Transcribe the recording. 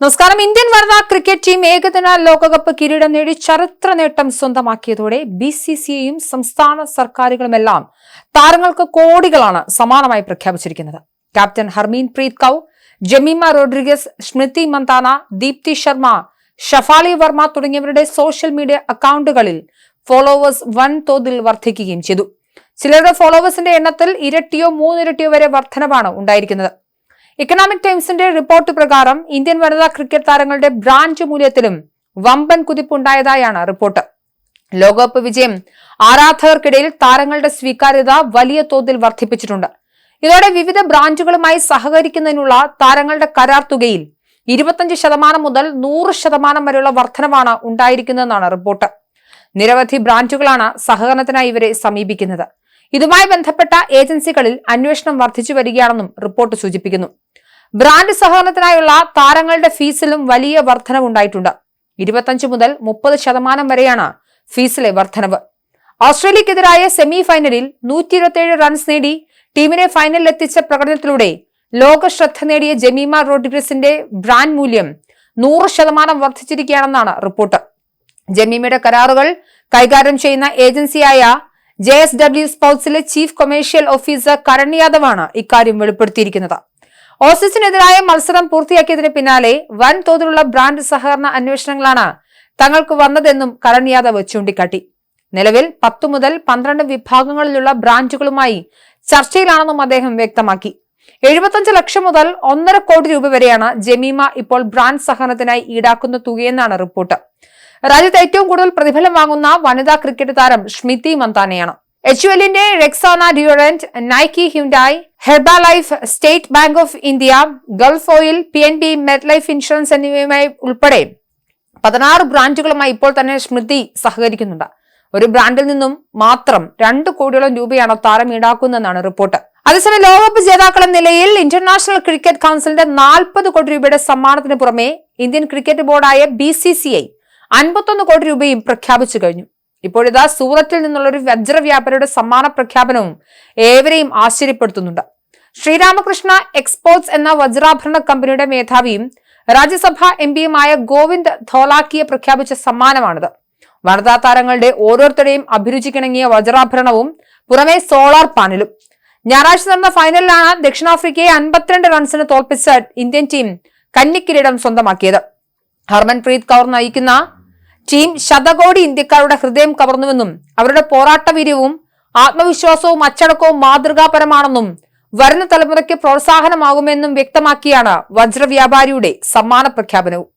നമസ്കാരം. ഇന്ത്യൻ വനിതാ cricket team ഏകദിന ലോകകപ്പ് കിരീടം നേടി ചരിത്ര നേട്ടം സ്വന്തമാക്കിയതോടെ ബി സി സിയും സംസ്ഥാന സർക്കാരുകളുമെല്ലാം താരങ്ങൾക്ക് കോടികളാണ് സമാനമായി പ്രഖ്യാപിച്ചിരിക്കുന്നത്. ക്യാപ്റ്റൻ ഹർമീൻ പ്രീത് കൌർ ജമീമ റോഡ്രിഗസ് സ്മൃതി മന്താന ദീപ്തി ശർമ്മ ഷഫാലി വർമ്മ തുടങ്ങിയവരുടെ സോഷ്യൽ മീഡിയ അക്കൗണ്ടുകളിൽ ഫോളോവേഴ്സ് വൻതോതിൽ വർദ്ധിക്കുകയും ചെയ്തു. ചിലരുടെ ഫോളോവേഴ്സിന്റെ എണ്ണത്തിൽ ഇരട്ടിയോ മൂന്നിരട്ടിയോ വരെ വർധനവാണ് ഉണ്ടായിരിക്കുന്നത്. ഇക്കണോമിക് ടൈംസിന്റെ റിപ്പോർട്ട് പ്രകാരം ഇന്ത്യൻ വനിതാ ക്രിക്കറ്റ് താരങ്ങളുടെ ബ്രാഞ്ച് മൂല്യത്തിലും വമ്പൻ കുതിപ്പുണ്ടായതായാണ് റിപ്പോർട്ട് ലോകകപ്പ് വിജയം ആരാധകർക്കിടയിൽ താരങ്ങളുടെ സ്വീകാര്യത വലിയ തോതിൽ വർദ്ധിപ്പിച്ചിട്ടുണ്ട്. ഇതോടെ വിവിധ ബ്രാഞ്ചുകളുമായി സഹകരിക്കുന്നതിനുള്ള താരങ്ങളുടെ കരാർ തുകയിൽ ഇരുപത്തഞ്ച് ശതമാനം മുതൽ നൂറ് ശതമാനം വരെയുള്ള വർധനമാണ് ഉണ്ടായിരിക്കുന്നതെന്നാണ് റിപ്പോർട്ട് നിരവധി ബ്രാഞ്ചുകളാണ് സഹകരണത്തിനായി ഇവരെ സമീപിക്കുന്നത്. ഇതുമായി ബന്ധപ്പെട്ട ഏജൻസികളിൽ അന്വേഷണം വർദ്ധിച്ചു വരികയാണെന്നും റിപ്പോർട്ട് സൂചിപ്പിക്കുന്നു. ബ്രാൻഡ് സഹകരണത്തിനായുള്ള താരങ്ങളുടെ ഫീസിലും വലിയ വർധനവുണ്ടായിട്ടുണ്ട്. ഇരുപത്തഞ്ച് മുതൽ മുപ്പത് ശതമാനം വരെയാണ് ഫീസിലെ വർധനവ്. ഓസ്ട്രേലിയക്കെതിരായ സെമി ഫൈനലിൽ നൂറ്റി ഇരുപത്തിയേഴ് റൺസ് നേടി ടീമിനെ ഫൈനലിൽ എത്തിച്ച പ്രകടനത്തിലൂടെ ലോക ശ്രദ്ധ നേടിയ ജമീമ റോഡ്രിഗസിന്റെ ബ്രാൻഡ് മൂല്യം നൂറ് ശതമാനം വർദ്ധിച്ചിരിക്കുകയാണെന്നാണ് റിപ്പോർട്ട്. ജമീമയുടെ കരാറുകൾ കൈകാര്യം ചെയ്യുന്ന ഏജൻസിയായ ജെ എസ് ഡബ്ല്യു സ്പോർട്സിലെ ചീഫ് കൊമേഴ്ഷ്യൽ ഓഫീസർ കരൺ യാദവാണ് ഇക്കാര്യം വെളിപ്പെടുത്തിയിരിക്കുന്നത്. ഓസീസിനെതിരായ മത്സരം പൂർത്തിയാക്കിയതിന് പിന്നാലെ വൻതോതിലുള്ള ബ്രാൻഡ് സഹകരണ അന്വേഷണങ്ങളാണ് തങ്ങൾക്ക് വന്നതെന്നും കരൺ യാദവ് ചൂണ്ടിക്കാട്ടി. നിലവിൽ പത്തു മുതൽ പന്ത്രണ്ട് വിഭാഗങ്ങളിലുള്ള ബ്രാൻഡുകളുമായി ചർച്ചയിലാണെന്നും അദ്ദേഹം വ്യക്തമാക്കി. എഴുപത്തഞ്ച് ലക്ഷം മുതൽ ഒന്നര കോടി രൂപ വരെയാണ് ജമീമ ഇപ്പോൾ ബ്രാൻഡ് സഹകരണത്തിനായി ഈടാക്കുന്ന തുകയെന്നാണ് റിപ്പോർട്ട്. രാജ്യത്ത് ഏറ്റവും കൂടുതൽ പ്രതിഫലം വാങ്ങുന്ന വനിതാ ക്രിക്കറ്റ് താരം സ്മിതി മന്താനയാണ്. എച്ച് എല്ലിന്റെ Rexona Durand Nike Hyundai Herbalife State Bank of India Gulf Oil P N B MetLife insurance എന്നിവയുമായി ഉൾപ്പെടെ പതിനാറ് ബ്രാൻഡുകളുമായി ഇപ്പോൾ തന്നെ സ്മൃതി സഹകരിക്കുന്നുണ്ട്. ഒരു ബ്രാൻഡിൽ നിന്നും മാത്രം രണ്ട് കോടിയോളം രൂപയാണ് താരം ഈടാക്കുന്നതെന്നാണ് റിപ്പോർട്ട്. അതേസമയം ലോകകപ്പ് ജേതാക്കളെ നിലയിൽ ഇന്റർനാഷണൽ ക്രിക്കറ്റ് കൗൺസിലിന്റെ നാൽപ്പത് കോടി രൂപയുടെ സമ്മാനത്തിന് പുറമെ ഇന്ത്യൻ ക്രിക്കറ്റ് ബോർഡായ ബി സി സി ഐ അൻപത്തൊന്ന് കോടി രൂപയും പ്രഖ്യാപിച്ചു കഴിഞ്ഞു. ഇപ്പോഴിതാ സൂറത്തിൽ നിന്നുള്ള ഒരു വജ്ര വ്യാപാരിയുടെ സമ്മാന പ്രഖ്യാപനവും ഏവരെയും ആശ്ചര്യപ്പെടുത്തുന്നുണ്ട്. ശ്രീരാമകൃഷ്ണ എക്സ്പോർട്സ് എന്ന വജ്രാഭരണ കമ്പനിയുടെ മേധാവിയും രാജ്യസഭാ എം പിയുമായ ഗോവിന്ദ് ധോലാക്കിയെ പ്രഖ്യാപിച്ച സമ്മാനമാണിത്. വനിതാ താരങ്ങളുടെ ഓരോരുത്തരുടെയും അഭിരുചിക്കിണങ്ങിയ വജ്രാഭരണവും പുറമെ സോളാർ പാനലും ഞായറാഴ്ച നടന്ന ഫൈനലിലാണ് ദക്ഷിണാഫ്രിക്കയെ അൻപത്തിരണ്ട് റൺസിന് തോൽപ്പിച്ച ഇന്ത്യൻ ടീം കന്നിക്കിരീടം സ്വന്തമാക്കിയത്. ഹർമൻപ്രീത് കൗർ നയിക്കുന്ന ടീം ശതകോടി ഇന്ത്യക്കാരുടെ ഹൃദയം കവർന്നുവെന്നും അവരുടെ പോരാട്ടവീര്യവും ആത്മവിശ്വാസവും അച്ചടക്കവും മാതൃകാപരമാണെന്നും വരുന്ന തലമുറയ്ക്ക് പ്രോത്സാഹനമാകുമെന്നും വ്യക്തമാക്കിയാണ് വജ്രവ്യാപാരിയുടെ സമ്മാന പ്രഖ്യാപനവും